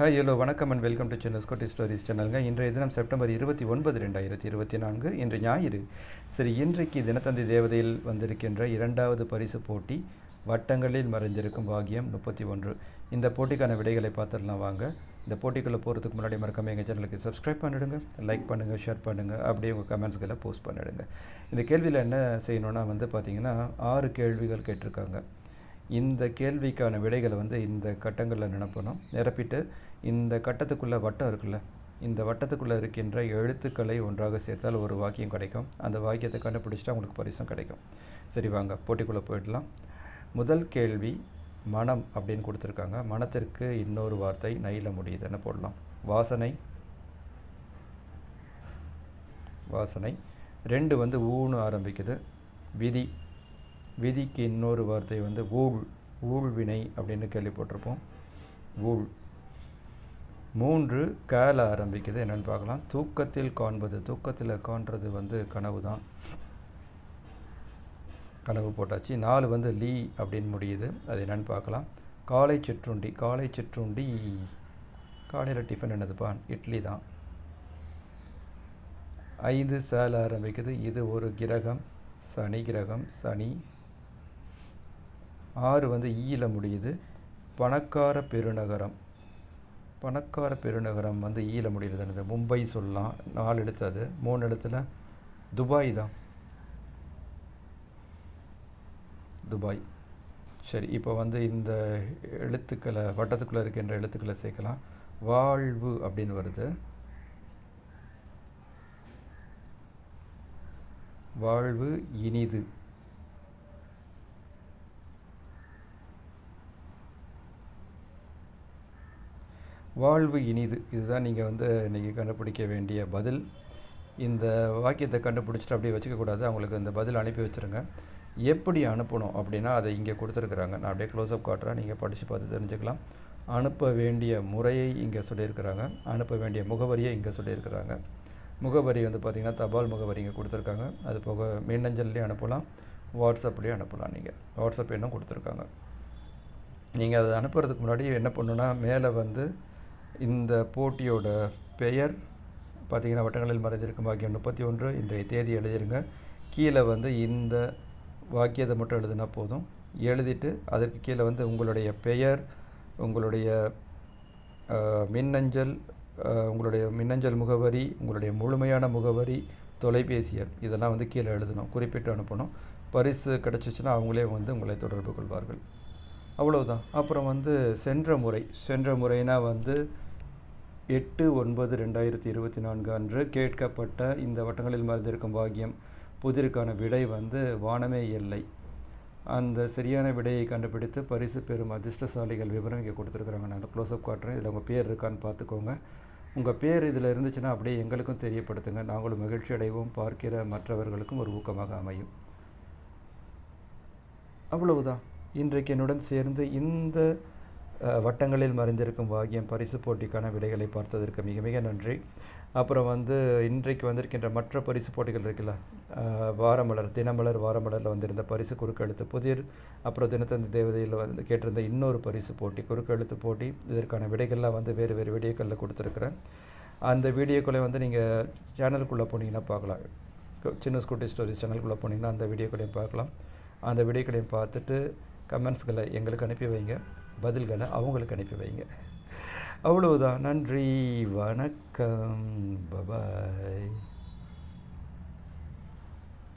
Hi hello வணக்கம் and welcome to Chennai Scotty stories சேனலுங்க இன்றைய தினம் செப்டம்பர் இருபத்தி ஒன்பது ரெண்டாயிரத்தி இருபத்தி நான்கு இன்று ஞாயிறு. சரி இன்றைக்கு தினத்தந்தி தேவதையில் வந்திருக்கின்ற இரண்டாவது பரிசு போட்டி வட்டங்களில் மறைஞ்சிருக்கும் பாகியம் முப்பத்தி ஒன்று. இந்த போட்டிக்கான விடைகளை பார்த்துடலாம் வாங்க. இந்த போட்டிக்குள்ளே போகிறதுக்கு முன்னாடி மறக்காம எங்கள் சேனலுக்கு சப்ஸ்கிரைப் பண்ணிவிடுங்க லைக் பண்ணுங்கள் ஷேர் பண்ணுங்கள் அப்படியே உங்கள் கமெண்ட்ஸ்களை போஸ்ட் பண்ணிவிடுங்க இந்த கேள்வியில் என்ன செய்யணுன்னா வந்து பார்த்திங்கன்னா ஆறு கேள்விகள் கேட்டிருக்காங்க. இந்த கேள்விக்கான விடைகளை வந்து இந்த கட்டங்களில் நினப்பணும் நிரப்பிட்டு இந்த கட்டத்துக்குள்ளே வட்டம் இருக்குல்ல இந்த வட்டத்துக்குள்ளே இருக்கின்ற எழுத்துக்களை ஒன்றாக சேர்த்தால் ஒரு வாக்கியம் கிடைக்கும். அந்த வாக்கியத்தை கண்டுபிடிச்சிட்டா உங்களுக்கு பரிசும் கிடைக்கும். சரி வாங்க போட்டிக்குள்ளே போயிடலாம். முதல் கேள்வி மனம் அப்படின்னு கொடுத்துருக்காங்க. மனத்திற்கு இன்னொரு வார்த்தை நைல முடியுதுன்னு போடலாம். வாசனை. வாசனை. ரெண்டு வந்து ஊன்னு ஆரம்பிக்குது. விதி. விதிக்கு இன்னொரு வார்த்தை வந்து ஊழ் ஊழ்வினை அப்படின்னு கேள்விப்பட்டிருப்போம். ஊழ். மூன்று கேல ஆரம்பிக்குது. என்னென்னு பார்க்கலாம். தூக்கத்தில் காண்பது தூக்கத்தில் காண்றது வந்து கனவு தான் கனவு போட்டாச்சு. நாலு வந்து லீ அப்படின்னு முடியுது. அது என்னென்னு பார்க்கலாம். காலை சிற்றுண்டி காலை சிற்றுண்டி. காலையில் டிஃபன் என்னதுப்பா? இட்லி தான். ஐந்து சேல ஆரம்பிக்குது. இது ஒரு கிரகம். சனி கிரகம். சனி ஆறு வந்து ஈயில் முடியுது. பணக்கார பெருநகரம். பணக்கார பெருநகரம் வந்து ஈயில் முடியுது மும்பை சொல்லலாம். நாலு எழுத்து அது. மூணு எழுத்தில் துபாய் தான். துபாய். சரி இப்போ வந்து இந்த எழுத்துக்களை வட்டத்துக்குள்ளே இருக்கின்ற எழுத்துக்களை சேர்க்கலாம். வாழ்வு அப்படின்னு வருது. வாழ்வு இனிது. வாழ்வு இனிது. இதுதான் நீங்கள் வந்து இன்றைக்கி கண்டுபிடிக்க வேண்டிய பதில். இந்த வாக்கியத்தை கண்டுபிடிச்சிட்டு அப்படியே வச்சுக்கக்கூடாது அவங்களுக்கு இந்த பதில் அனுப்பி வச்சுருங்க. எப்படி அனுப்பணும் அப்படின்னா அதை இங்கே கொடுத்துருக்குறாங்க. நான் அப்படியே க்ளோஸ்அப் காட்டுறேன். நீங்கள் படித்து பார்த்து தெரிஞ்சுக்கலாம். அனுப்ப வேண்டிய முறையை இங்கே சொல்லியிருக்கிறாங்க. அனுப்ப வேண்டிய முகவரியை இங்கே சொல்லியிருக்கிறாங்க. முகவரி வந்து பார்த்திங்கன்னா தபால் முகவரி இங்கே கொடுத்துருக்காங்க. அது போக மின்னஞ்சல்லையும் அனுப்பலாம். வாட்ஸ்அப்லேயும் அனுப்பலாம் நீங்கள் வாட்ஸ்அப் எண்ணும் கொடுத்துருக்காங்க. நீங்கள் அதை அனுப்புறதுக்கு முன்னாடி என்ன பண்ணுன்னா மேலே வந்து இந்த போட்டியோட பெயர் பார்த்திங்கன்னா வட்டங்களில் மறைந்திருக்கும் வாக்கியம் முப்பத்தி ஒன்று. இன்றைய தேதி எழுதிருங்க. கீழே வந்து இந்த வாக்கியத்தை மட்டும் எழுதுனா போதும். எழுதிட்டு அதற்கு கீழே வந்து உங்களுடைய பெயர் உங்களுடைய மின்னஞ்சல் உங்களுடைய மின்னஞ்சல் முகவரி உங்களுடைய முழுமையான முகவரி தொலைபேசி எண் இதெல்லாம் வந்து கீழே எழுதணும். குறிப்பிட்டு அனுப்பணும். பரிசு கிடச்சிச்சின்னா அவங்களே வந்து உங்களை தொடர்பு கொள்வார்கள். அவ்வளவுதான். அப்புறம் வந்து சென்ற முறை சென்ற முறைனா வந்து எட்டு ஒன்பது ரெண்டாயிரத்தி இருபத்தி நான்கு அன்று கேட்கப்பட்ட இந்த வட்டங்களில் மறைந்திருக்கும் பாக்கியம் புதிருக்கான விடை வந்து வானமே இல்லை. அந்த சரியான விடையை கண்டுபிடித்து பரிசு பெறும் அதிர்ஷ்டசாலிகள் விவரம் இங்கே கொடுத்துருக்குறாங்க. நான் க்ளோஸ்அப் காட்டுறேன். இதில் உங்கள் பேர் இருக்கான்னு பார்த்துக்கோங்க. உங்கள் பேர் இதில் இருந்துச்சுன்னா அப்படியே எங்களுக்கும் தெரியப்படுத்துங்க. நாங்களும் மகிழ்ச்சி அடைவோம். பார்க்கிற மற்றவர்களுக்கும் ஒரு ஊக்கமாக அமையும். அவ்வளவுதான். இன்றைக்கு என்னுடன் சேர்ந்து இந்த வட்டங்களில் மறைந்திருக்கும் பாகியம் பரிசு போட்டிக்கான விடைகளை பார்த்ததற்கு மிக மிக நன்றி. அப்புறம் வந்து இன்றைக்கு வந்திருக்கின்ற மற்ற பரிசு போட்டிகள் இருக்குல்ல வாரமலர் தினமலர் வாரமலரில் வந்திருந்த பரிசு குறுக்கெழுத்து புதிர் அப்புறம் தினத்தந்தி தேவதையில் வந்து கேட்டிருந்த இன்னொரு பரிசு போட்டி குறுக்கெழுத்து போட்டி. இதற்கான விடைகள்லாம் வந்து வேறு வேறு வீடியோக்களில் கொடுத்துருக்குறேன். அந்த வீடியோக்களை வந்து நீங்கள் சேனலுக்குள்ளே போனீங்கன்னா பார்க்கலாம். சின்ன ஸ்கூட்டி ஸ்டோரிஸ் சேனலுக்குள்ளே போனீங்கன்னா அந்த வீடியோக்களையும் பார்க்கலாம். அந்த வீடியோக்களையும் பார்த்துட்டு கமெண்ட்ஸ்களை எங்களுக்கு அனுப்பி வைங்க. பதில்களை அவங்களுக்கு அனுப்பி வைங்க. அவ்வளவுதான். நன்றி. வணக்கம். பபாய்